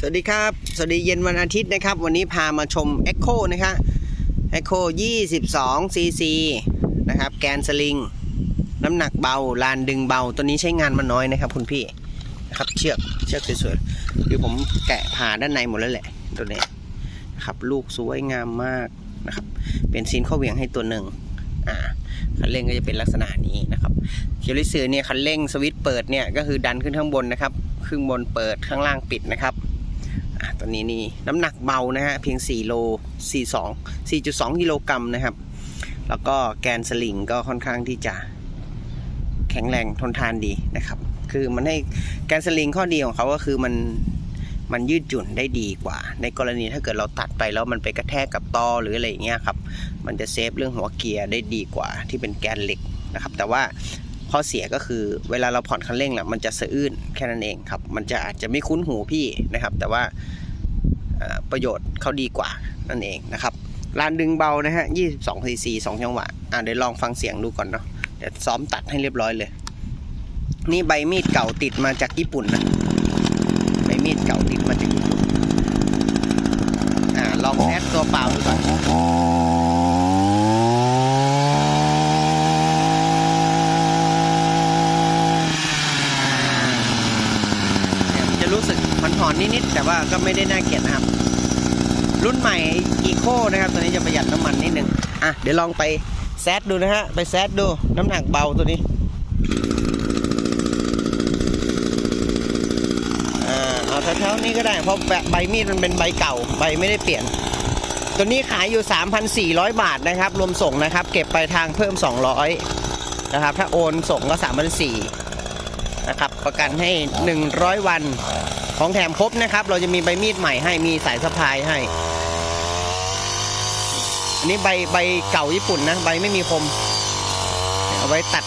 สวัสดีครับ สวัสดีเย็นวันอาทิตย์นะครับ วันนี้พามาชม Echo นะครับ Echo 22 cc นะครับ แกนสลิง น้ำหนักเบา ลานดึงเบา ตัวนี้ใช้งานมาน้อยนะครับคุณพี่นะครับเชือกเชือกสวยๆคือผมแกะผ่าด้านในหมดแล้วแหละตัวนี้นะครับลูกสวยงามมากนะครับ เป็นซีนข้อเหวี่ยงให้ตัวหนึ่งอ่าคันเร่งก็จะเป็นลักษณะนี้นะครับเคียวริสือเนี่ยคันเร่งสวิตช์เปิดเนี่ยก็คือดันขึ้นข้างบนนะครับครึ่งบนเปิดข้างล่างปิดนะครับ ตัวนี้นี่น้ำหนักเบานะฮะเพียง 4 โล 42 4.2 กิโลกรัมนะครับ แล้วก็แกนสลิงก็ค่อนข้างที่จะแข็งแรงทนทานดีนะครับ คือมันให้แกนสลิงข้อดีของเขาก็คือมันมันยืดหยุ่นได้ดีกว่า ในกรณีถ้าเกิดเราตัดไปแล้วมันไปกระแทกกับตอหรืออะไรอย่างเงี้ยครับ มันจะเซฟเรื่องหัวเกียร์ได้ดีกว่าที่เป็นแกนเหล็กนะครับ แต่ว่า ข้อเสียก็คือเวลาเราผ่อนคันเร่งแหละมันจะสะอื้นแค่นั้นเองครับ มันจะอาจจะไม่คุ้นหูพี่นะครับ แต่ว่าประโยชน์เขาดีกว่านั่นเองนะครับลานดึงเบานะฮะ22 cc 2จังหวะอะเดี๋ยวลองฟังเสียงดูก่อนเนาะเดี๋ยวซ้อมตัดให้เรียบร้อยเลย นี่ใบมีดเก่าติดมาจากญี่ปุ่นนะใบมีดเก่าติดมาจากญี่ปุ่นอ่าลองแอดตัวเปล่าดูก่อน รู้สึกมันหอนนิดๆแต่ว่าก็ไม่ได้น่าเกลียดนะครับ รุ่นใหม่อีโคนะครับ ตัวนี้จะประหยัดน้ำมันนิดนึงอะเดี๋ยวลองไปแซดดูนะฮะ ไปแซดดูน้ำหนักเบาตัวนี้เอาแถวๆนี้ก็ได้เพราะใบมีดมันเป็นใบเก่าใบไม่ได้เปลี่ยน ตัวนี้ขายอยู่ 3,400 บาทนะครับ รวมส่งนะครับ เก็บไปลายทางเพิ่ม 200นะครับถ้าโอนส่งก็3,400 นะครับ ประกันให้ 100 วันของแถมครบนะครับ เราจะมีใบมีดใหม่ให้มีสายสะพายให้ อันนี้ใบใบเก่าญี่ปุ่นนะ ใบไม่มีคม เอาไว้ตัด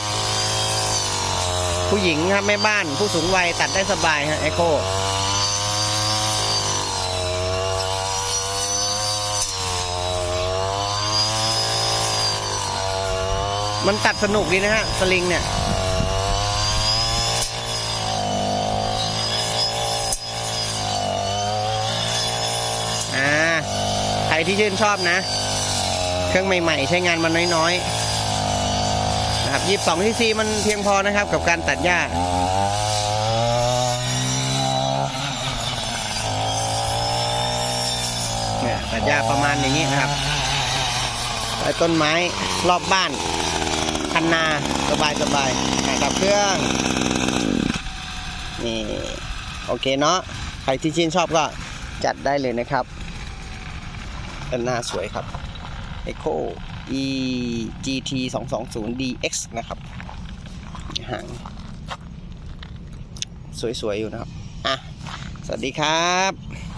ผู้หญิงครับแม่บ้านผู้สูงวัยตัดได้สบายฮะไอโคมันตัดสนุกดีนะฮะ สลิงเนี่ย อ่า ใคร ที่ชื่นชอบนะ เครื่องใหม่ๆ ใช้งานมันน้อยๆนะครับยีบสองที่ซีมันเพียงพอนะครับกับการตัดหญ้าเนี่ยตัดหญ้าประมาณอย่างนี้นะครับต้นไม้รอบบ้านคันนาสบายสบายๆดับเครื่องนี่โอเคเนาะใครที่ชื่นชอบก็จัดได้เลยนะครับ ด้านหน้าสวยครับ Echo E GT 220 DX นะครับหางสวย ๆ อยู่นะครับ อะ สวัสดีครับ